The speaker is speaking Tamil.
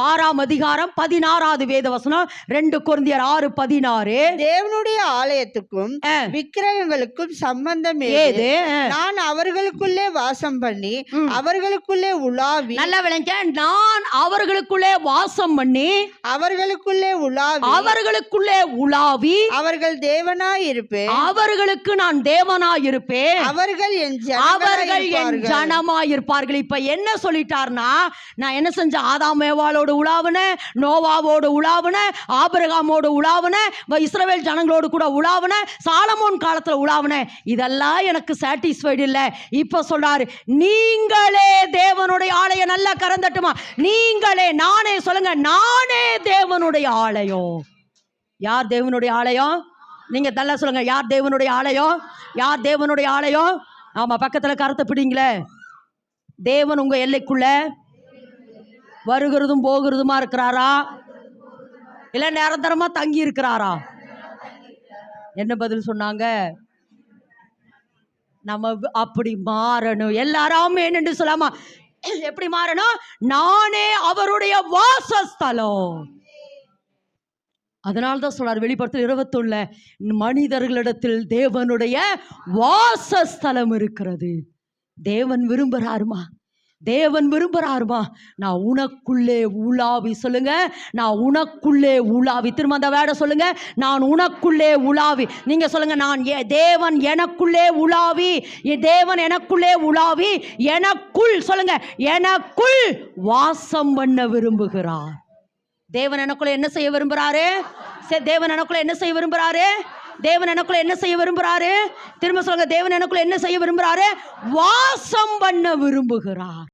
ஆறாம் அதிகாரம் பதினாறாவது வேத வசனம் ரெண்டு கொரிந்தியர் ஆறு பதினாறு தேவனுடைய ஆலயத்துக்கும். விக்கிரகங்களுக்கும் சம்பந்தம் ஏது. நான் அவர்களுக்குள்ளே வாசம் பண்ணி. அவர்களுக்குள்ளே உலாவி நல்ல விளைஞ்ச நான் அவர்களுக்குள்ளே வாசம் பண்ணி அவர்களுக்குள்ளே உலாவி அவர்களுக்குள்ளே உலாவி அவர்கள் தேவனாய் இருப்பேன் அவர்களுக்கு நான் தேவனாய் இருப்பேன் அவர்கள் என் அவர்கள் என். ஜனமாய் இருப்பார்கள் இப்ப என்ன சொல்லிட்டார்னா நான் என்ன செஞ்சேன் ஆதாம் ஏவாளோடு உலாவுன நோவாவோடு உலாவுன ஆபிரகாமோடு உலாவுன வ- இஸ்ரவேல் ஜனங்களோடு கூட உலாவுன சாலமோன் காலத்தில் உலாவுன. இதெல்லாம் எனக்கு சாட்டிஸ்ஃபைடு இல்லை. இப்போ சொல்றாரு நீங்களே தேவனுடைய ஆலயம் நல்லா கறந்தட்டுமா நீங்களே நானே சொல்லுங்க நானே தேவனுடைய ஆலயம். யார் தேவனுடைய ஆலயம்? நீங்க நல்லா சொல்லுங்க யார் தேவனுடைய ஆலயம்? யார் தேவனுடைய ஆலயம்? ஆமா பக்கத்துல கருத்தை பிடிங்களே. தேவன் உங்க எல்லைக்குள்ள. வருகிறதும் போகிறதுமா இருக்கிறாரா? இல்ல நிரந்தரமா தங்கி இருக்கிறாரா? என்ன பதில் சொன்னாங்க? நம்ம அப்படி மாறணும். எல்லாரும் என்னென்று சொல்லாமா? எப்படி மாறணும்? நானே அவருடைய வாசஸ்தலம். அதனால்தான் சொல்றார் வெளிப்படத்தில் இருபத்தொன்னுல மனிதர்களிடத்தில் தேவனுடைய வாசஸ்தலம் இருக்கிறது. தேவன் விரும்புகிறாருமா தேவன் விரும்புகிறாருமா நான் உனக்குள்ளே உலாவி சொல்லுங்க. நான் உனக்குள்ளே உலாவி. திரும்ப அந்த வேட சொல்லுங்க. நான் உனக்குள்ளே உலாவி. நீங்க சொல்லுங்க நான் தேவன் எனக்குள்ளே உலாவி. என் தேவன் எனக்குள்ளே உலாவி. எனக்குள் சொல்லுங்க எனக்குள் வாசம் பண்ண விரும்புகிறார். தேவன் எனக்குள்ள என்ன செய்ய விரும்புறாரு? சரி தேவன் எனக்குள்ள என்ன செய்ய விரும்புறாரு? தேவன் எனக்குள்ள என்ன செய்ய விரும்புறாரு? திரும்ப சொல்லுங்க தேவன் எனக்குள்ள என்ன செய்ய விரும்புறாரு? வாசம் பண்ண விரும்புகிறார்.